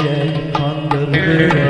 Aleyh kandırdı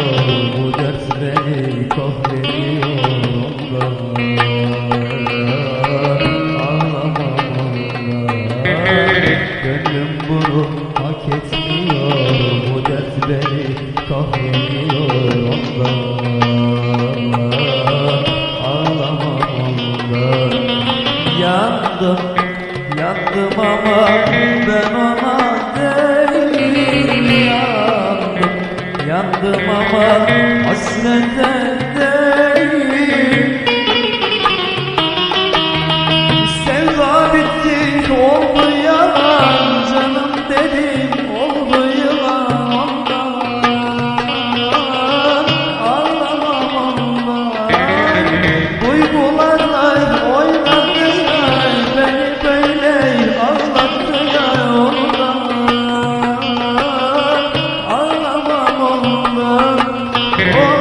Bu dert beni kahrediyor ondan Ağlamam ondan Gönlüm bunu hak etmiyor. Bu dert beni kahrediyor ondan Ağlamam ondan Yandım, yandım ama Yeah. Oh.